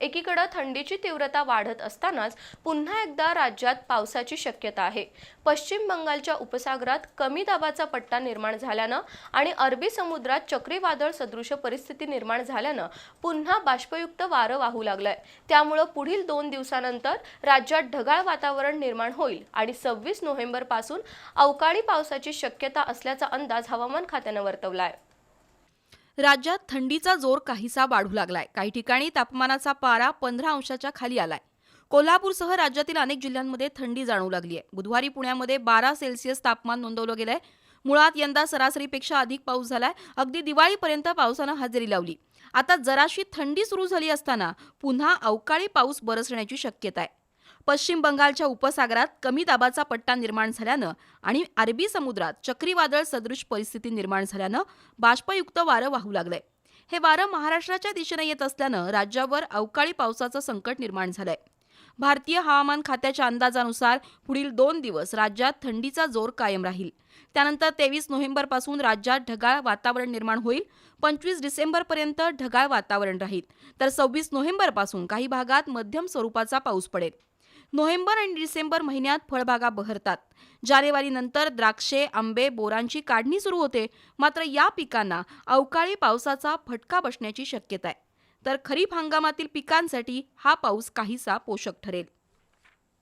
एकीकडे थंडीची तीव्रता वाढत असतानाच पुन्हा एकदा राज्यात पावसाची शक्यता आहे. पश्चिम बंगालच्या उपसागरात कमी दाबाचा पट्टा निर्माण झाल्यानं आणि अरबी समुद्रात चक्रीवादळ सदृश परिस्थिती निर्माण झाल्यानं पुन्हा बाष्पयुक्त वारं वाहू लागलंय. त्यामुळं पुढील दोन दिवसानंतर राज्यात ढगाळ वातावरण निर्माण होईल आणि सव्वीस नोव्हेंबरपासून अवकाळी पावसाची शक्यता असल्याचा अंदाज हवामान खात्यानं वर्तवलाय. राज्यात थंडीचा जोर काहीसा वाढू लागलाय. काही ठिकाणी तापमानाचा पारा पंधरा अंशाच्या खाली आलाय. कोल्हापूरसह राज्यातील अनेक जिल्ह्यांमध्ये थंडी जाणवू लागली आहे बुधवारी पुण्यामध्ये बारा सेल्सिअस तापमान नोंदवलं गेलंय. मुळात यंदा सरासरीपेक्षा अधिक पाऊस झालाय. अगदी दिवाळीपर्यंत पावसानं हजेरी लावली. आता जराशी थंडी सुरू झाली असताना पुन्हा अवकाळी पाऊस बरसण्याची शक्यता आहे पश्चिम बंगालच्या उपसागरात कमी दाबाचा पट्टा निर्माण झाल्यानं आणि अरबी समुद्रात चक्रीवादळ सदृश परिस्थिती निर्माण झाल्यानं बाष्पयुक्त वारं वाहू लागलंय हे वारं महाराष्ट्राच्या दिशेने येत असल्यानं राज्यावर अवकाळी पावसाचं संकट निर्माण झालंय. भारतीय हवामान खात्याच्या अंदाजानुसार पुढील दोन दिवस राज्यात थंडीचा जोर कायम राहील. त्यानंतर तेवीस नोव्हेंबरपासून राज्यात ढगाळ वातावरण निर्माण होईल. पंचवीस डिसेंबरपर्यंत ढगाळ वातावरण राहील. तर सव्वीस नोव्हेंबरपासून काही भागात मध्यम स्वरूपाचा पाऊस पडेल. नोव्हेंबर आणि डिसेंबर महिन्यात फळबागा बहरतात. जानेवारीनंतर द्राक्षे आंबे बोरांची काढणी सुरू होते. मात्र या पिकांना अवकाळी पावसाचा फटका बसण्याची शक्यता आहे. तर खरीप हंगामातील पिकांसाठी हा पाऊस काहीसा पोषक ठरेल.